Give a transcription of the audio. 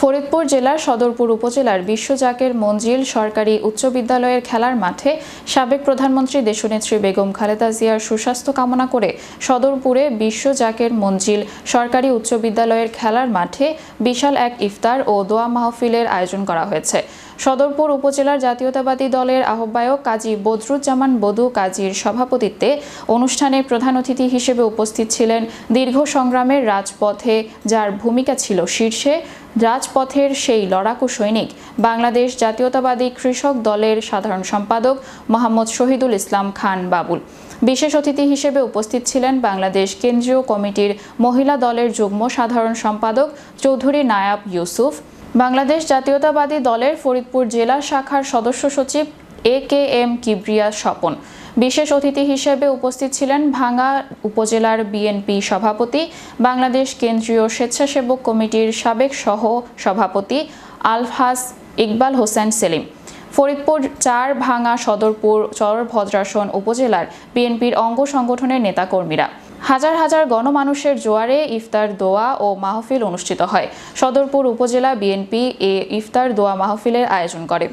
ফরিদপুর জেলার সদরপুর উপজেলার বিশ্বজাকের মঞ্জিল সরকারি উচ্চ বিদ্যালয়ের খেলার মাঠে সাবেক প্রধানমন্ত্রী দেশনেত্রী বেগম খালেদা জিয়ার সুস্বাস্থ্য কামনা করে সদরপুরে বিশ্বজাকের মঞ্জিল সরকারি উচ্চ বিদ্যালয়ের খেলার মাঠে বিশাল এক ইফতার ও দোয়া মাহফিলের আয়োজন করা হয়েছে। সদরপুর উপজেলার জাতীয়তাবাদী দলের আহ্বায়ক কাজী বদরুজ্জামান বদু কাজীর সভাপতিত্বে অনুষ্ঠানে প্রধান অতিথি হিসেবে উপস্থিত ছিলেন দীর্ঘ সংগ্রামের রাজপথে, যার ভূমিকা ছিল শীর্ষে রাজপথের সেই লড়াকু সৈনিক, বাংলাদেশ জাতীয়তাবাদী কৃষক দলের সাধারণ সম্পাদক মোহাম্মদ শহীদুল ইসলাম খান বাবুল। বিশেষ অতিথি হিসেবে উপস্থিত ছিলেন বাংলাদেশ কেন্দ্রীয় কমিটির মহিলা দলের যুগ্ম সাধারণ সম্পাদক চৌধুরী নায়াব ইউসুফ, বাংলাদেশ জাতীয়তাবাদী দলের ফরিদপুর জেলা শাখার সদস্য সচিব A K M Kibria Swapan. বিশেষ অতিথি হিসেবে উপস্থিত ছিলেন ভাঙ্গা উপজেলার বিএনপি সভাপতি, বাংলাদেশ কেন্দ্রীয় স্বেচ্ছাসেবক কমিটির সাবেক সহ সভাপতি আলফাজ ইকবাল হোসেন সেলিম। ফরিদপুর চার ভাঙা সদরপুর চরভদ্রাসন উপজেলার বিএনপির অঙ্গ সংগঠনের নেতাকর্মীরা। হাজার হাজার গণমানুষের জোয়ারে ইফতার দোয়া ও মাহফিল অনুষ্ঠিত হয়। সদরপুর উপজেলা বিএনপি এ ইফতার দোয়া মাহফিলের আয়োজন করে।